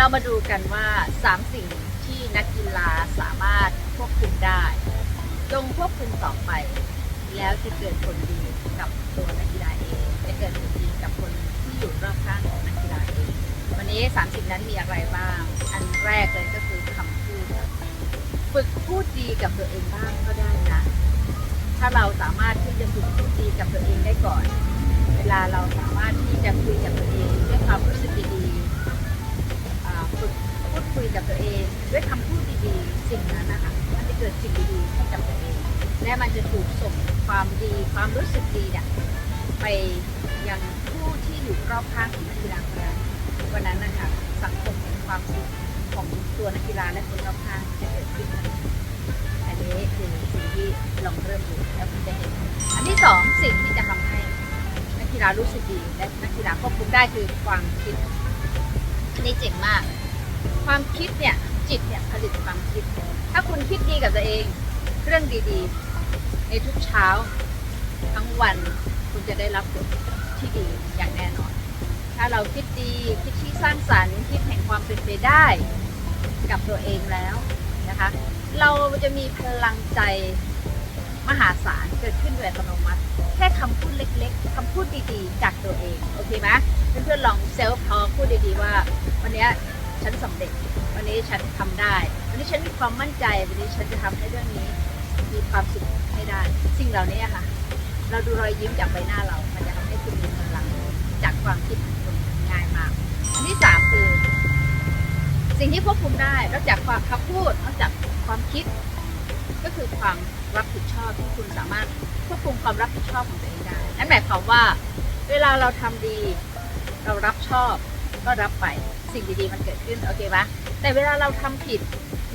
รามาดูกันว่า 3 สิ่งที่นักกีฬาสามารถควบคุมได้ จงควบคุมต่อไป แล้วจะเกิดผลดีกับตัวนักกีฬาเอง จะเกิดผลดีกับคนที่อยู่รอบข้างของนักกีฬาเอง วันนี้สามสิ่งนั้นมีอะไรบ้าง อันแรกเลยก็คือคำพูด ฝึกพูดดีกับตัวเองบ้างก็ได้นะ ถ้าเราสามารถที่จะฝึกพูดดีกับตัวเองได้ก่อน เวลาเราสามารถที่จะคุยกับตัวเองด้วยความรู้สึกดี คุยกับตัวเองด้วยคำพูดดีๆ สิ่งนั้นนะคะมันจะเกิดสิ่งดีๆให้กับตัวเอง และมันจะถูกส่งความดีความรู้สึกดีเนี่ยไปยังผู้ที่อยู่รอบข้างของนักกีฬาคนนั้นวันนั้นนะคะสังคมแห่งความสุขของตัวนักกีฬาและคนรอบข้างจะเกิดขึ้นทันทีอันนี้คือสิ่งที่ลองเริ่มดูแล้วคุณจะเห็น อันที่สองสิ่งที่จะทำให้นักกีฬารู้สึกดี และนักกีฬาควบคุมได้คือความคิดอันนี้เจ๋งมาก ความคิดเนี่ย จิตเนี่ยผลิตความคิด ถ้าคุณคิดดีกับตัวเอง เรื่องดีๆ ในทุกเช้า ทั้งวันคุณจะได้รับผลที่ดีอย่างแน่นอน ถ้าเราคิดดีคิดที่สร้างสรรค์คิดแห่งความเป็นไปได้กับตัวเองแล้วนะคะ เราจะมีพลังใจมหาศาลเกิดขึ้นโดยอัตโนมัติ แค่คำพูดเล็กๆคำพูดดีๆ จากตัวเอง โอเคไหมเพื่อนๆลองเซลฟ์ทอพูดดีๆว่า วันนี้ ฉันสำเร็จ วันนี้ฉันทำได้ วันนี้ฉันมีความมั่นใจ วันนี้ฉันจะทำให้เรื่องนี้ มีความสุขให้ได้ สิ่งเหล่านี้ค่ะ เราดูรอยยิ้มจากใบหน้าเรา มันจะทำให้คุณมีพลังจากความคิดของคุณง่ายมาก อันที่สามคือ สิ่งที่ควบคุมได้ นอกจากความคำพูด นอกจากความคิด ก็คือความรับผิดชอบที่คุณสามารถควบคุมความรับผิดชอบของตัวเองได้ นั่นหมายความว่า เวลาเราทำดี เรารับชอบ ก็รับไปสิ่งดีๆมันเกิดขึ้นโอเคไหมแต่เวลาเราทำผิด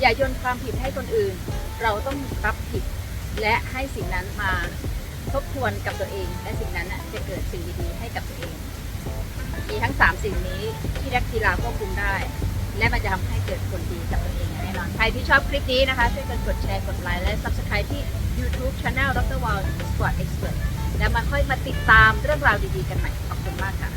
อย่าโยนความผิดให้คนอื่น เราต้องรับผิด และให้สิ่งนั้นมาทบทวนกับตัวเอง และสิ่งนั้นจะเกิดสิ่งดีๆให้กับตัวเอง มีทั้ง 3 สิ่งนี้ที่นักกีฬาควบคุมได้ และมันจะทำให้เกิดผลดีกับตัวเองแน่นอนใครที่ชอบคลิปนี้นะคะช่วยกันกดแชร์กดไลค์และ Subscribe ที่ YouTube Channel ดรวอล Sport Expert แล้วมาค่อยมาติดตามเรื่องราวดีๆกันใหม่ขอบคุณมากค่ะ